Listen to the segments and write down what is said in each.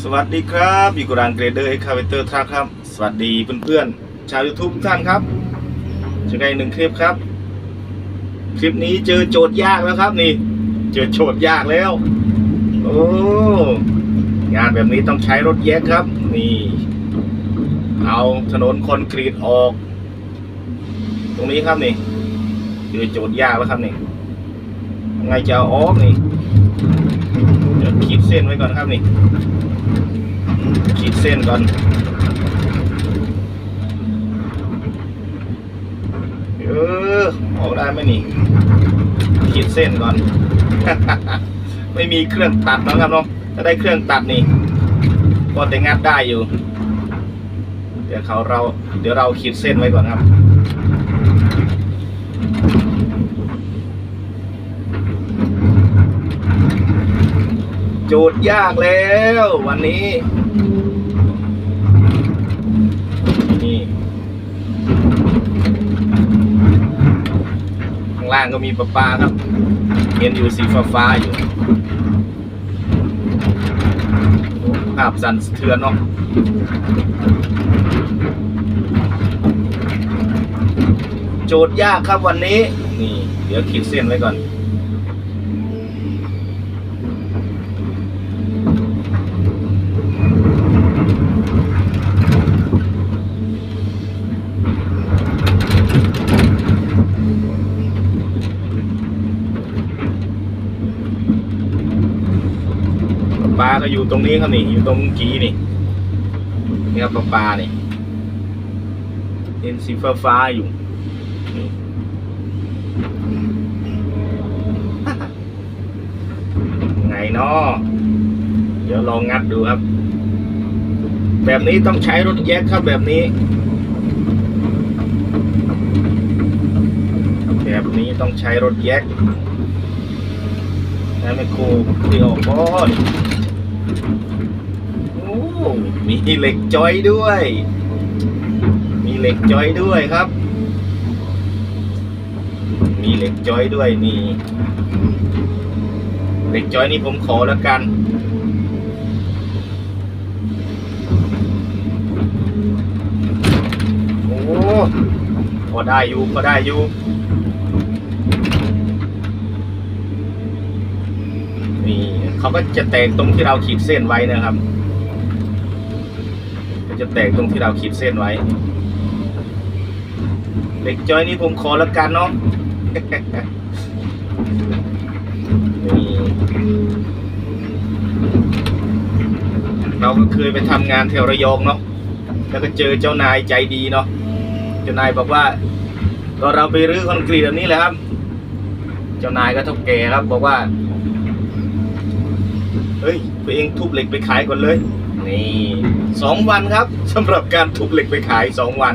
สวัสดีครับอยู่กับรานเกรเดอร์เอ็กคาเวเตอร์ทรัคครับ สวัสดีเพื่อนๆ ชาว YouTube ทุกท่านครับเจอกันอีกหนึ่งคลิปครับ คลิปนี้เจอโจทย์ยากแล้วครับนี่ เจอโจทย์ยากแล้ว โอ้งานแบบนี้ต้องใช้รถแยกครับ นี่ เอาถนนคอนกรีตออก ตรงนี้ครับนี่เจอโจทย์ยากแล้วครับนี่ยังไงจะเอาออกนี่ ขีดเส้นไว้ก่อนครับนี่ ขีดเส้นก่อน เออออกได้ไหมนี่ ขีดเส้นก่อน ไม่มีเครื่องตัดนะครับเนาะถ้าได้เครื่องตัดนี่ ก็จะงัดได้อยู่ เดี๋ยวเขาเรา เดี๋ยวเราขีดเส้นไว้ก่อนครับ จทย์ยากแล้ววันนี้ นี่ ข้างล่างก็มีปลาปลาครับ เห็นอยู่สีฟ้าฟ้าๆอยู่ภาพสั่นสะเทือนเนาะโจทย์ยากครับวันนี้ นี่ เดี๋ยวขีดเส้นไว้ก่อน ปลาก็อยู่ตรงนี้ครับนี่อยู่ตรงกี้นี่นี่ครับปลาปลานี่เห็นสีฟ้าฟ้าอยู่ไงเนาะเดี๋ยวลองงัดดูครับ แบบนี้ต้องใช้รถแยกครับแบบนี้แบบนี้ต้องใช้รถแยกแล้วไม่โคที่ออกก้อน โอ้มีเหล็กจอยด้วย มีเหล็กจอยด้วยครับ มีเหล็กจอยด้วยนี่เหล็กจอยนี่ผมขอแล้วกันโอ้พอได้อยู่พอได้อยู่ นี่ เขาก็จะแตกตรงที่เราขีดเส้นไว้นะครับ ก็จะแตกตรงที่เราขีดเส้นไว้เหล็กจอยนี่ผมขอแล้วกันเนาะเราก็เคยไปทำงานแถวระยองเนาะแล้วก็เจอเจ้านายใจดีเนาะเจ้านายบอกว่าตอนเราไปรื้อคอนกรีตแบบนี้แหละครับ เจ้านายก็เท่าแก่ครับ บอกว่า เฮ้ยตัวเองทุบเหล็กไปขายก่อนเลย นี่สองวันครับสำหรับการทุบเหล็กไปขายสองวัน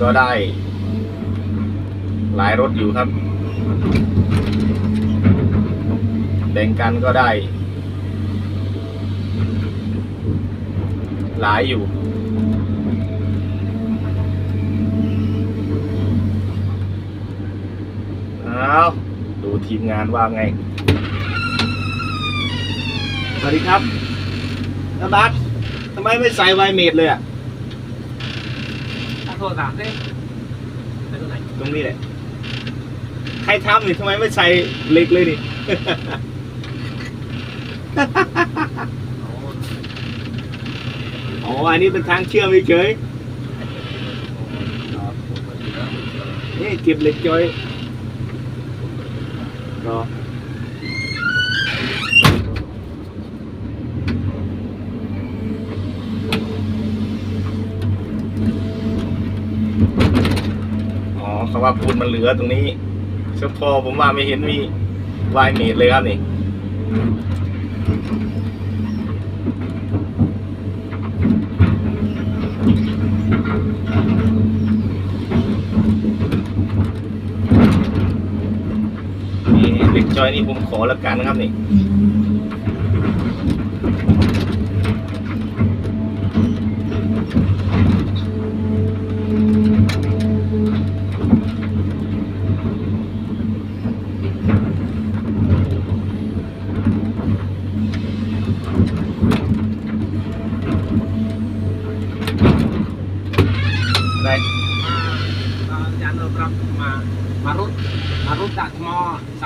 ก็ได้ หลายรถอยู่ครับแบ่งกันก็ได้ หลายอยู่ ดูทีมงานว่าไง สวัสดีครับนาบัสทำไมไม่ใส่ไวเมดเลยอะโทรศัพท์ดิไปตรงไหนตรงนี้แหละ ใครทำนี่ทำไมไม่ใส่เหล็กเลยนี่ อ๋อ อันนี้เป็นทางเชื่อมเฉยๆนี่เก็บเหล็กจอย รออ๋อเขาว่าปูนมันเหลือตรงนี้เฉพาะผมว่าไม่เห็นมีวายเมดเลยครับนี่ นี่เหล็ก จอยนี่ผมขอละกันนะครับนี่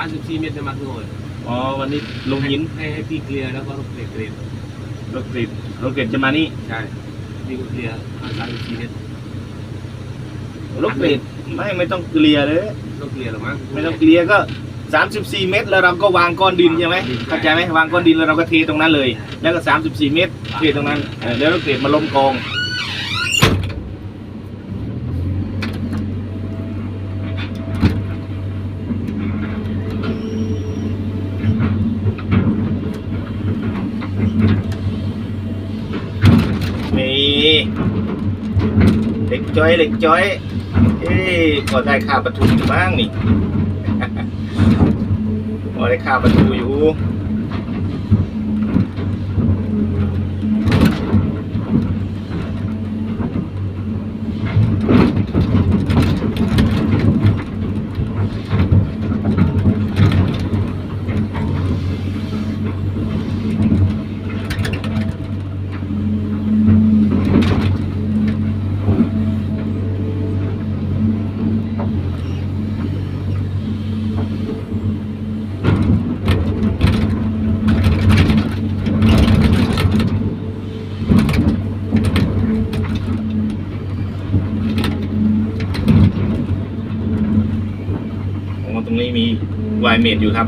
ามสิบสี่เมตรจะมาทั้งหมดอ๋อวันนี้ลงหินให้ให้พี่เคลียร์แล้วก็รถเกรดเกรดรถเกรดรถเกรดจะมานี่ใช่พี่ก็เคลียร์สามสิบสี่เมตรรถเกรดไม่ไม่ต้องเคลียร์เลยรถเคลียร์หรอมั้งไม่ต้องเคลียร์ก็สามสิบสี่เมตร แล้วเราก็วางก้อนดินใช่ไหมเข้าใจไหมวางก้อนดินแล้วเราก็เทตรงนั้นเลย แล้วก็สามสิบสี่เมตรเทตรงนั้นแล้วรถเกรดมาล้มกอง จ้อยเล็กจ้อย เอ้ยพอได้ข่าประตูอยู่บ้างนี่ พอได้ข่าประตูอยู่ ไม่มีไวายเมดอยู่ครับ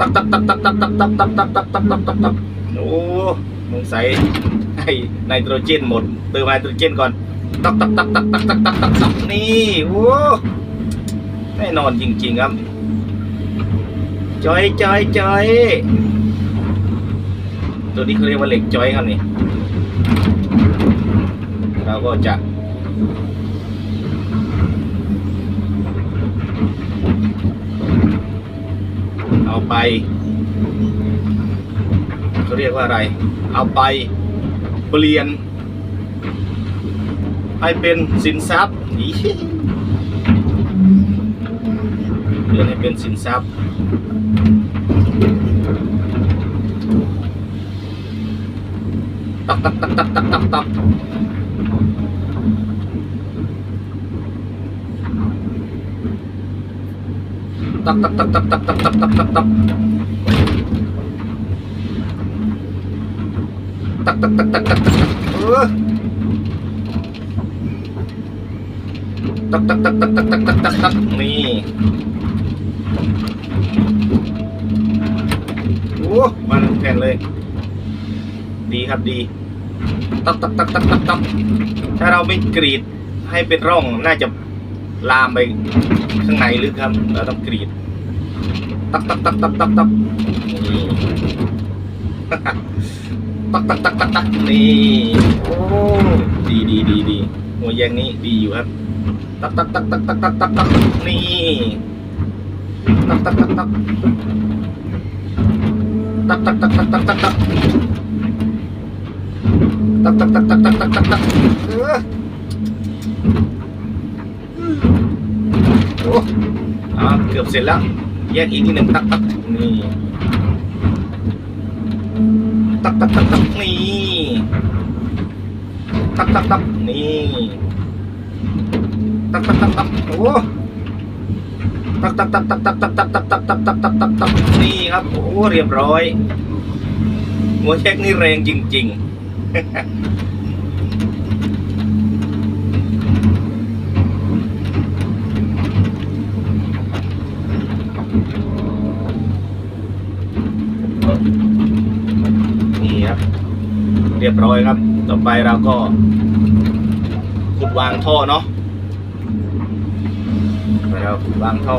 ตับตับตับตับตับตับตับตับตับตับตับตับตับตับโอ้มึงใสัไนโตรเจนหมดเติมไนโตรเจนก่อนตับตับตับตับตับตับตับตับตับนี่โอ้แน่นอนจริง ๆ ครับจอยจอยจอยตัวนี้เขาเรียกว่าเหล็กจอยครับนี่เราก็จะ เขาเรียกว่าอะไร เอาไปเปลี่ยนให้เป็นสินทรัพย์เปลี่ยนให้เป็นสินทรัพย์ตักตักตักตักตักตักตัก ตับตับตับตับตับตับตับตับตับตับตักตักตักตักตักตักตักตักตักตักตักตักตักตักตักนี่โอ้มันแผ่นเลย ดีครับดีตักตักตักตักตักตักถ้าเราไม่กรีดให้เป็นร่องน่าจะ ลามไปข้างในลึกครับ เราต้องกรีด ตักตักตักตักตักตักนี่ตักตักตักตักตักนี่โอ้ดีดีดีดีหัวแยงนี้ดีอยู่ครับ ตักตักตักตักตักตักตักตักนี่ตักตักตักตักตักตักตักตักตักตักตักตักตักตักตักตักตักตักตักเออโอ้อ่าเกือบเสร็จแล้ว แยกอีกนิดหนึ่งตักตักนี่ตักตักตักตักนี่ตักตักตักนี่ตักตักตักตักโอ้ตักตักตักตักตักตักตักตักตักตักตักตักตักตักนี่ครับโอ้เรียบร้อยหัวเช็คนี่แรงจริง ๆ นี่ครับ เรียบร้อยครับ ต่อไปเราก็ขุดวางท่อเนาะเราขุดวางท่อ